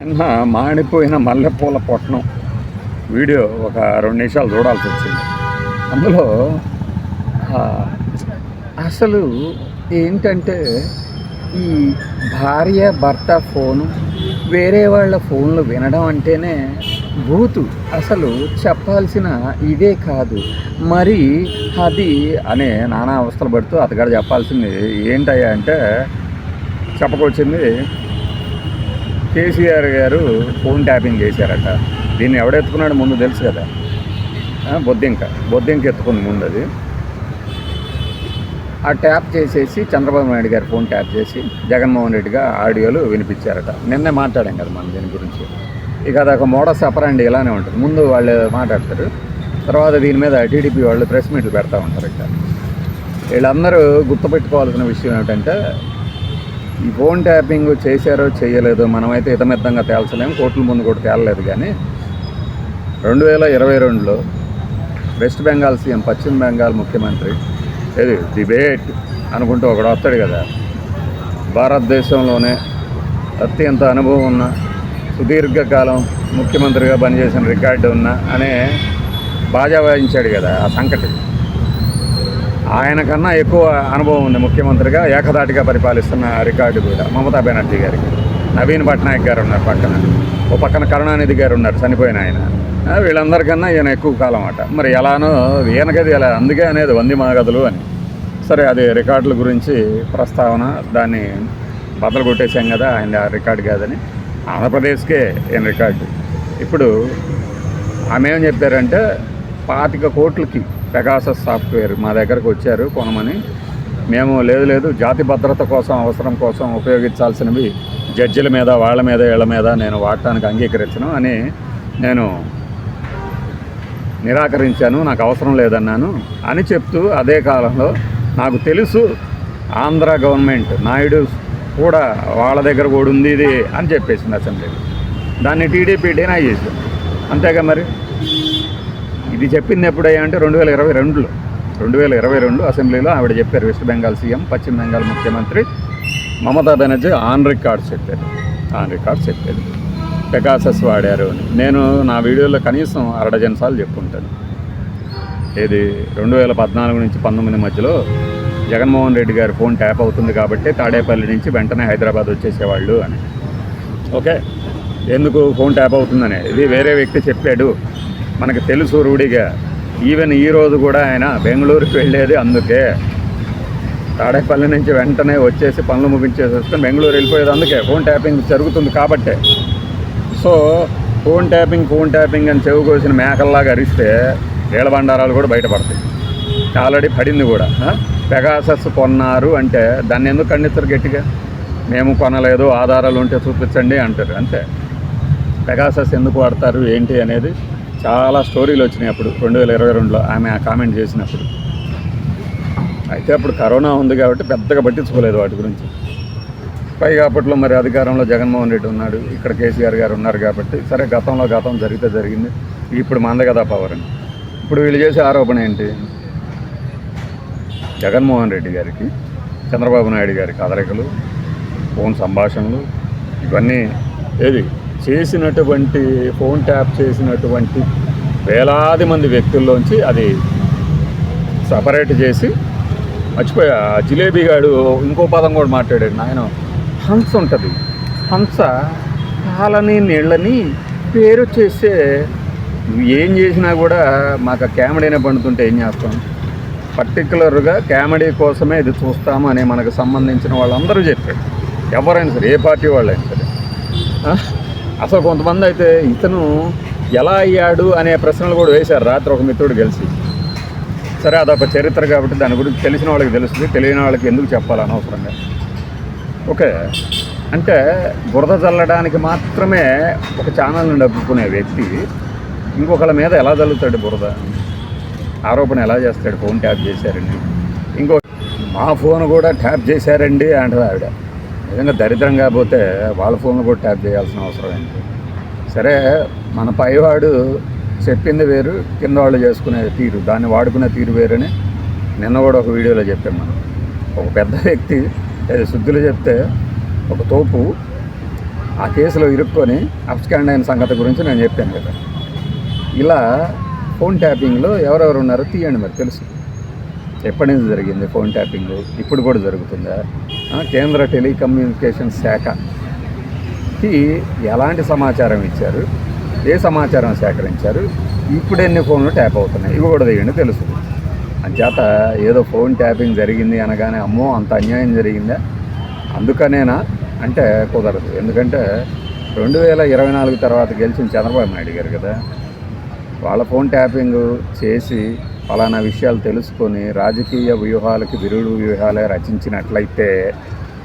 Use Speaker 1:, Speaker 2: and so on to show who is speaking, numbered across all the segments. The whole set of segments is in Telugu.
Speaker 1: నిన్న మాడిపోయిన మల్లెపూల పొట్నం వీడియో ఒక రెండు నిమిషాలు చూడాల్సి వచ్చింది. అందులో అసలు ఏంటంటే ఈ భార్య భర్త ఫోను వేరే వాళ్ళ ఫోన్లు వినడం అంటేనే బూతు అసలు చెప్పాల్సిన ఇదే కాదు. మరి అది అనే నానా అవస్థలు పడుతూ అతగాడు చెప్పాల్సింది ఏంటయ్యా అంటే చెప్పకొచ్చింది కేసీఆర్ గారు ఫోన్ ట్యాపింగ్ చేశారట. దీన్ని ఎవడెత్తుకున్నాడు ముందు తెలుసు కదా. బొద్దింక. బొద్దింక ఎత్తుకుంది ముందు అది. ఆ ట్యాప్ చేసేసి చంద్రబాబు నాయుడు గారు ఫోన్ ట్యాప్ చేసి జగన్మోహన్ రెడ్డిగా ఆడియోలు వినిపించారట. నిన్నే మాట్లాడాం కదా మనం దీని గురించి. ఇక అది ఒక మోడస్ అపరండి ఇలానే ఉంటుంది. ముందు వాళ్ళు మాట్లాడతారు. తర్వాత దీని మీద టీడీపీ వాళ్ళు ప్రెస్ మీట్లు పెడతా ఉంటారు ఇక వీళ్ళందరూ గుర్తుపెట్టుకోవాల్సిన విషయం ఏమిటంటే ఈ ఫోన్ ట్యాపింగ్ చేశారో చేయలేదో మనమైతే ఇతమిద్దంగా తేల్చలేము కోర్టుల ముందు కూడా తేలలేదు కానీ రెండు వేల ఇరవై రెండులో వెస్ట్ బెంగాల్ సీఎం పశ్చిమ బెంగాల్ ముఖ్యమంత్రి ఏది డిబేట్ అనుకుంటూ ఒకడు వస్తాడు కదా. భారతదేశంలోనే అత్యంత అనుభవం ఉన్న సుదీర్ఘకాలం ముఖ్యమంత్రిగా పనిచేసిన రికార్డు ఉన్న అనే బాజా వాయించాడు కదా ఆ సంకటి. ఆయన కన్నా ఎక్కువ అనుభవం ఉంది ముఖ్యమంత్రిగా ఏకదాటిగా పరిపాలిస్తున్న రికార్డు కూడా మమతా బెనర్జీ గారికి. నవీన్ పట్నాయక్ గారు ఉన్నారు పక్కన. ఓ పక్కన కరుణానిధి గారు ఉన్నారు చనిపోయిన ఆయన. వీళ్ళందరికన్నా ఈయన ఎక్కువ కాలం అట. మరి ఎలానో ఈయనకది ఎలా అందుకే అనేది వంది మాగదులు అని. సరే అది రికార్డుల గురించి ప్రస్తావన దాన్ని బద్దలు కొట్టేశాం కదా ఆయన ఆ రికార్డు కాదని. ఆంధ్రప్రదేశ్కే ఈయన రికార్డు. ఇప్పుడు ఆమె ఏం చెప్పారంటే పాతిక కోట్లకి పెగాసస్ సాఫ్ట్వేర్ మా దగ్గరకు వచ్చారు కొనమని. మేము లేదు లేదు జాతి భద్రత కోసం అవసరం కోసం ఉపయోగించాల్సినవి జడ్జిల మీద వాళ్ళ మీద వీళ్ళ మీద నేను వాడటానికి అంగీకరించను అని నేను నిరాకరించాను నాకు అవసరం లేదన్నాను అని చెప్తూ అదే కాలంలో నాకు తెలుసు ఆంధ్ర గవర్నమెంట్ నాయుడు కూడా వాళ్ళ దగ్గర కూడా ఉంది ఇది అని చెప్పేసింది అసెంబ్లీలో. దాన్ని టీడీపీ డినై చేసింది. అంతేగా మరి? ఇది చెప్పింది ఎప్పుడయ్యా అంటే రెండు వేల ఇరవై రెండులో. రెండు వేల ఇరవై రెండు అసెంబ్లీలో ఆవిడ చెప్పారు వెస్ట్ బెంగాల్ సీఎం పశ్చిమ బెంగాల్ ముఖ్యమంత్రి. మమతా బెనర్జీ ఆన్ రికార్డ్స్ చెప్పారు. ఆన్ రికార్డ్స్ చెప్పారు. పెకాసస్ వాడారు అని. నేను నా వీడియోలో కనీసం అరడజన్ సార్లు చెప్పుకుంటాను ఇది రెండు వేల పద్నాలుగు నుంచి పంతొమ్మిది మధ్యలో జగన్మోహన్ రెడ్డి గారి ఫోన్ ట్యాప్ అవుతుంది కాబట్టి తాడేపల్లి నుంచి వెంటనే హైదరాబాద్ వచ్చేసేవాళ్ళు అని. ఓకే? ఎందుకు ఫోన్ ట్యాప్ అవుతుందని? ఇది వేరే వ్యక్తి చెప్పాడు. మనకు తెలుసు రూఢిగా. ఈవెన్ ఈరోజు కూడా ఆయన బెంగళూరుకి వెళ్ళేది అందుకే. తాడేపల్లి నుంచి వెంటనే వచ్చేసి పనులు ముగించేసి వస్తే బెంగళూరు వెళ్ళిపోయేది అందుకే. ఫోన్ ట్యాపింగ్ జరుగుతుంది కాబట్టే. So phone tapping phone tapping అని చెవి కోసిన మేకల్లాగా అరిస్తే నీళ్ళ బండారాలు కూడా బయటపడతాయి. ఆల్రెడీ పడింది కూడా. పెగాసస్ కొన్నారు అంటే దాన్ని ఎందుకు ఖండిస్తారు గట్టిగా? మేము కొనలేదు ఆధారాలు ఉంటే చూపించండి అంటారు. అంతే. పెగాసస్ ఎందుకు వాడతారు ఏంటి అనేది చాలా స్టోరీలు వచ్చినాయి అప్పుడు రెండు వేల ఇరవై రెండులో ఆమె ఆ కామెంట్ చేసినప్పుడు. అయితే అప్పుడు కరోనా ఉంది కాబట్టి పెద్దగా పట్టించుకోలేదు వాటి గురించి. పైగా అప్పట్లో మరి అధికారంలో జగన్మోహన్ రెడ్డి ఉన్నాడు ఇక్కడ కేసీఆర్ గారు ఉన్నారు కాబట్టి సరే గతంలో గతం జరిగితే జరిగింది ఇప్పుడు మంద కదా పవర్ అని. ఇప్పుడు వీళ్ళు చేసే ఆరోపణ ఏంటి? జగన్మోహన్ రెడ్డి గారికి చంద్రబాబు నాయుడు గారి కదలికలు ఫోన్ సంభాషణలు ఇవన్నీ ఏది? చేసినటువంటి ఫోన్ ట్యాప్ చేసినటువంటి వేలాది మంది వ్యక్తుల్లోంచి అది సపరేట్ చేసి మర్చిపోయా. ఆ జిలేబీ గాడు ఇంకో పదం కూడా మాట్లాడాడు. నాయన హంస ఉంటుంది. హంస పాలని నీళ్ళని పేరు చేస్తే ఏం చేసినా కూడా మాకు కామెడీనే పండుతుంటే ఏం చేస్తాం? పర్టికులర్గా కామెడీ కోసమే ఇది చూస్తాము అని మనకు సంబంధించిన వాళ్ళందరూ చెప్పారు. ఎవరైనా సరే ఏ పార్టీ వాళ్ళైనా సరే. అసలు కొంతమంది అయితే ఇతను ఎలా అయ్యాడు అనే ప్రశ్నలు కూడా వేశారు. రాత్రి ఒక మిత్రుడు కలిసి సరే అదొక చరిత్ర కాబట్టి దాని గురించి తెలిసిన వాళ్ళకి తెలుస్తుంది. తెలియని వాళ్ళకి ఎందుకు చెప్పాలి అనవసరంగా? ఓకే. అంటే బురద చల్లడానికి మాత్రమే ఒక ఛానల్ని డబ్బుకునే వ్యక్తి ఇంకొకళ్ళ మీద ఎలా చల్లుతాడు బురద? ఆరోపణ ఎలా చేస్తాడు? ఫోన్ ట్యాప్ చేశారండి. ఇంకో మా ఫోన్ కూడా ట్యాప్ చేశారండి అంటారు ఆవిడ. నిజంగా దరిద్రం కాకపోతే వాళ్ళ ఫోన్లు కూడా ట్యాప్ చేయాల్సిన అవసరం ఏంటి? సరే మన పైవాడు చెప్పింది వేరు కింద వాళ్ళు చేసుకునే తీరు దాన్ని వాడుకునే తీరు వేరని నిన్న కూడా ఒక వీడియోలో చెప్పాం మనం. ఒక పెద్ద వ్యక్తి అది శుద్ధులు చెప్తే ఒక తోపు ఆ కేసులో ఇరుక్కొని అప్స్కాండ్ అయిన సంగతి గురించి నేను చెప్పాను కదా. ఇలా ఫోన్ ట్యాపింగ్లో ఎవరెవరు ఉన్నారో తీయండి మరి తెలుసు. ఎప్పటి నుంచి జరిగింది ఫోన్ ట్యాపింగ్? ఇప్పుడు కూడా జరుగుతుందా? కేంద్ర టెలికమ్యూనికేషన్ శాఖకి ఎలాంటి సమాచారం ఇచ్చారు? ఏ సమాచారం సేకరించారు? ఇప్పుడు ఎన్ని ఫోన్లు ట్యాప్ అవుతున్నాయి? ఇవి కూడా దిగండి తెలుసు. అంచేత ఏదో ఫోన్ ట్యాపింగ్ జరిగింది అనగానే అమ్మో అంత అన్యాయం జరిగిందా? అందుకనేనా? అంటే కుదరదు. ఎందుకంటే రెండు వేల ఇరవై నాలుగు తర్వాత గెలిచిన చంద్రబాబు నాయుడు గారు కదా వాళ్ళ ఫోన్ ట్యాపింగ్ చేసి ఫలానా విషయాలు తెలుసుకొని రాజకీయ వ్యూహాలకి విరుడు వ్యూహాలే రచించినట్లయితే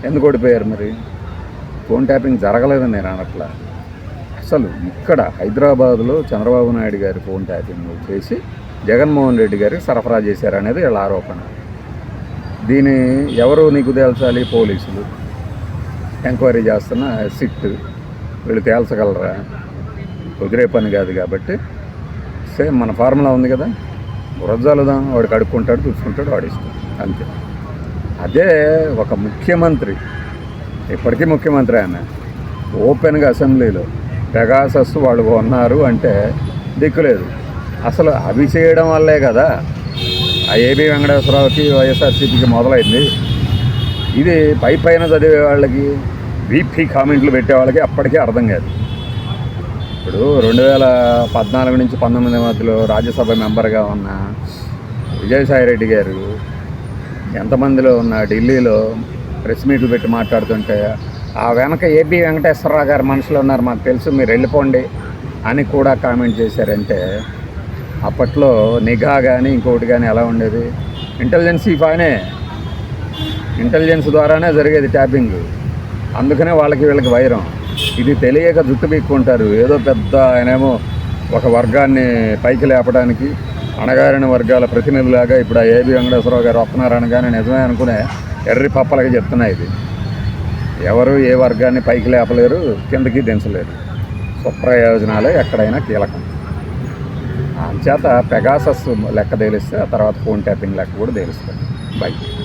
Speaker 1: ఎందుకు ఓడిపోయారు మరి? ఫోన్ ట్యాపింగ్ జరగలేదని నేను అనట్లా? అసలు ఇక్కడ హైదరాబాద్లో చంద్రబాబు నాయుడు గారి ఫోన్ ట్యాపింగ్ చేసి జగన్మోహన్ రెడ్డి గారికి సరఫరా చేశారనేది వీళ్ళ ఆరోపణ. దీని ఎవరు నీకు తేల్చాలి? పోలీసులు. ఎంక్వైరీ చేస్తున్న సిట్ వీళ్ళు తేల్చగలరా? కుదిరే పని కాదు కాబట్టి. సేమ్ మన ఫార్ములా ఉంది కదా? బురజాలుదాం వాడు కడుక్కుంటాడు చూసుకుంటాడు వాడిస్తాడు అంతే. అదే ఒక ముఖ్యమంత్రి ఇప్పటికీ ముఖ్యమంత్రి ఆయన ఓపెన్గా అసెంబ్లీలో పెగాసస్ వాళ్ళు ఉన్నారు అంటే దిక్కులేదు అసలు అవి చేయడం వల్లే కదా ఆ ఏబి వెంకటేశ్వరరావుకి వైఎస్ఆర్సీపీకి మొదలైంది. ఇది పై పైన చదివే వాళ్ళకి వీపీ కామెంట్లు పెట్టే వాళ్ళకి అప్పటికీ అర్థం కాదు. ఇప్పుడు రెండు వేల పద్నాలుగు నుంచి పంతొమ్మిది మధ్యలో రాజ్యసభ మెంబర్గా ఉన్న విజయసాయిరెడ్డి గారు ఎంతమందిలో ఉన్న ఢిల్లీలో ప్రెస్ మీట్లు పెట్టి మాట్లాడుతుంటే ఆ వెనక ఏపీ వెంకటేశ్వరరావు గారు మనుషులు ఉన్నారు మాకు తెలుసు మీరు వెళ్ళిపోండి అని కూడా కామెంట్ చేశారంటే అప్పట్లో నిఘా కానీ ఇంకోటి కానీ ఎలా ఉండేది? ఇంటెలిజెన్స్ బాగానే ఇంటెలిజెన్స్ ద్వారానే జరిగేది ట్యాపింగ్. అందుకనే వాళ్ళకి వీళ్ళకి వైరం. ఇది తెలియక జుట్టు పీక్కుంటారు. ఏదో పెద్ద ఆయనేమో ఒక వర్గాన్ని పైకి లేపడానికి అణగారిన వర్గాల ప్రతినిధులాగా ఇప్పుడు ఆ ఏబి వెంకటేశ్వరరావు గారు వస్తున్నారు అనగానే నిజమే అనుకునే ఎర్రి పప్పలకి చెప్తున్నాయి ఇది. ఎవరు ఏ వర్గాన్ని పైకి లేపలేరు కిందకి దించలేరు. స్వప్రయోజనాలే ఎక్కడైనా కీలకం. అంచేత పెగాసస్ లెక్క తేలిస్తే ఆ తర్వాత ఫోన్ ట్యాపింగ్ లెక్క కూడా తేలుస్తుంది. బై.